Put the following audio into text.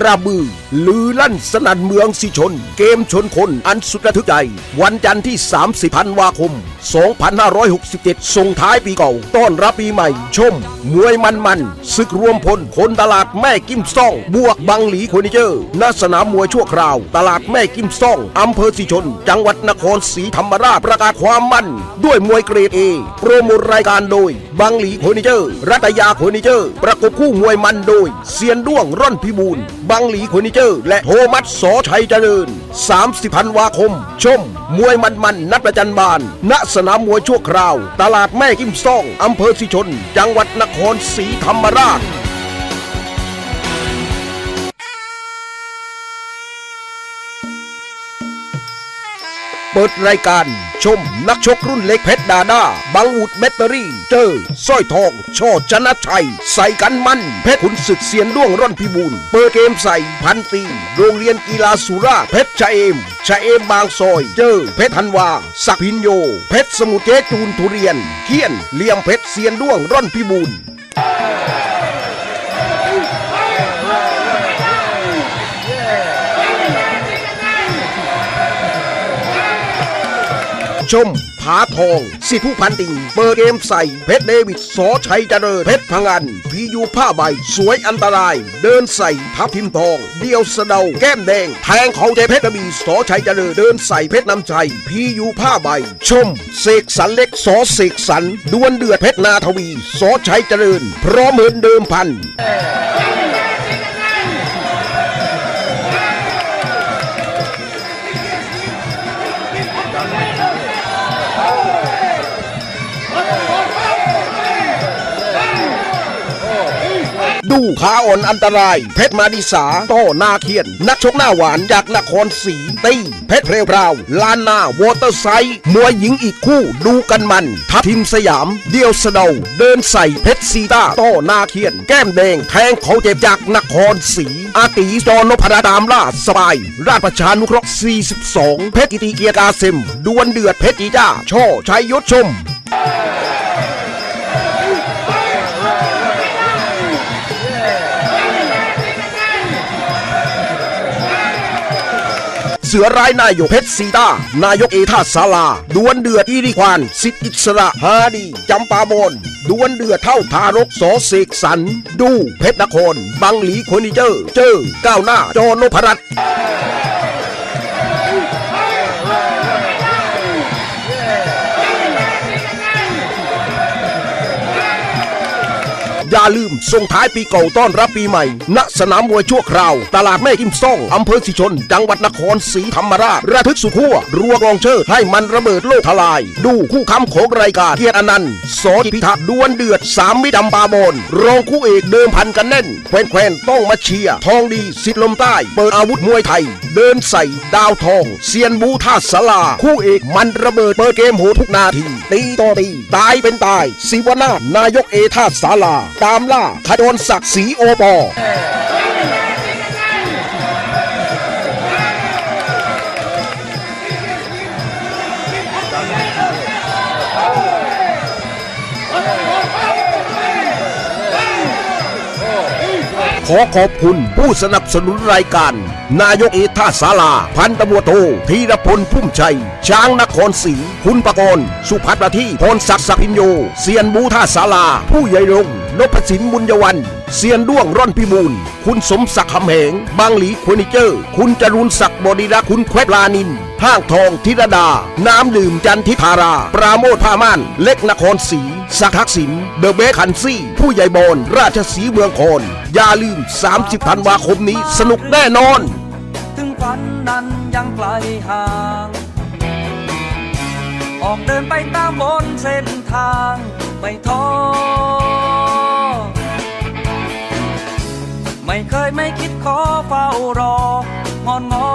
ระบือ ลือลั่นสนั่นเมืองสิชน เกมชนคนอันสุดระทึกใจ วันจันทร์ที่ 30ธันวาคม 2567 ส่งท้ายปีเก่า ต้อนรับปีใหม่ ชม มวยมันมันศึกรวมพล คนตลาดแม่กิมซ่อง บวกบังหลีเฟอร์นิเจอร์ณสนามมวยชั่วคราว ตลาดแม่กิมซ่องอำเภอสิชน จังหวัดนครศรีธรรมราชประกาศความมั่น ด้วยมวยเกรดเอโปรโมทรายการโดย บังหลีเฟอร์นิเจอร์ รัตยาเฟอร์นิเจอร์ ประกบคู่มวยมันโดยเซียนด้วงร่อนพิบูลบังหลีเฟอร์นิเจอร์และโทมัสสอชัยเจริญ 30ธันวาคม ชม มวยมันมันนัดประจันบาน ณสนามมวยชั่วคราว ตลาดแม่กิมซ่องอำเภอสิชน จังหวัดนครศรีธรรมราชเปิดรายการ ชม นักชกรุ่นเล็กเพชรดาดาบังวุดแบตเตอรี่ เจอสร้อยทองช่อชนะชัย ใส่กันมัน เพชรขุนศึกเสียนด้วงร่อนพิบูลเปิดเกมใส่พันตีโรงเรียนกีฬาสุราเพชรชะเอมชะเอมบางซอย เจอ เพชรธันวา สักพินโย เพชรสมุทรเจจูนทุเรียนเคียนเหลี่ยมเพชรเสียนด้วงร่อนพิบูล ชม ผาทอง สิทธิผู้พันติงเปิดเกมใส่ เพชรเดวิดสอชัยเจริญเพชรพังอันพียูผ้าใบ สวยอันตราย เดินใส่ทับทิมทอง เดียวสะเดา แก้มแดง แทงเขาเจเพชรกระบี่สอชัยเจริญเดินใส่เพชรน้ำใจพียูผ้าใบ ชม เสกสรรเล็กสอเสกสรรดวลเดือดเพชรนาทวี สอชัยเจริญ พร้อมเหมือนเดิมพัน ดูขาอ่อนอันตราย เพชรมาดิสาต้อนาเคียน นักชกหน้าหวานจากนครศรีตีเพชรเพรวราวลานนาวอเตอร์ไซด์มวยหญิงอีกคู่ดูกันมัน ทัพทิมสยาม เดียวสะเดาเดินใส่เพชรซีต้าต้อนาเคียน แก้มแดงแทงเขาเจ็บจากนครศรีอาตีจอนพดาตามล่าสบาย ราชประชานุเคราะห์42 เพชรกิติเกียรติกาเซมดวลเดือดเพชรจีจ้าช่อชัยยศชม สือร้ายนายกเพชรซีตานายกเอท่าสาลาดวลเดือดอีริควานสิทธิอิสระฮาดีจำปาบนดวลเดือดเท่าทารกสอเสกสรรดูเพชรนคร บังหลีคอนิเจอร์ เจอก้าวหน้าจอนพรัตน์ อย่าลืม ส่งท้ายปีเก่าต้อนรับปีใหม่ ณ สนามมวยชั่วคราว ตลาดแม่กิมซ่อง อำเภอสิชน จังหวัดนครศรีธรรมราช ระทึกสุดขั้ว รัวกองเชิดให้มันระเบิดโลกทลาย ดูคู่ค้ำของรายการเกียรติอนันต์สอจิพิทักษ์ดวลเดือดสามมิตรจำปาบนรองคู่เอกเดิมพันกันแน่นแควนแควนๆต้องมาเชียร์ทองดีสิทธิลมใต้ เปิดอาวุธมวยไทย เดินใส่ดาวทองเซียนบูท่าสลา คู่เอกมันระเบิดเปิดเกมโหทุกนาที ตีต่อตีตายเป็นตาย ศิวนาถนายกเอท่าสาลาตามล่าขดนศักดิ์ศรีโอปอ อขอบคุณผู้สนับสนุนรายการ นายกเอท่าสาลา พันตำรวจโทธีรพลพุ่มชัย ช้างนครศรีคุณประกรณ์สุพัฒน์ประทีพรศักดิ์สพินโย เซียนบูท่าสาลา ผู้ใหญ่รงนพสินบุญยวัน เซียนด้วงร่อนพิบูล คุณสมศักดิ์คำแหง บางหลีเฟอร์นิเจอร์ คุณจรุนศักดิ์บริรักคุณแควดลานิน ห้างทองธิรดา น้ำดื่มจันทิธารา ปราโมทผ้าม่าน เล็กนครศรีสักทักษิณเดอะเบคันซี่ ผู้ใหญ่บอลราชสีเมืองคอนอย่าลืม 30ธันวาคมนี้สนุกแน่นอน ถึงฝันนั้นยังไกลห่าง ออกเดินไปตามบนเส้นทาง ไม่ท้อ ไม่เคยไม่คิดขอเฝ้ารอ งอนงอ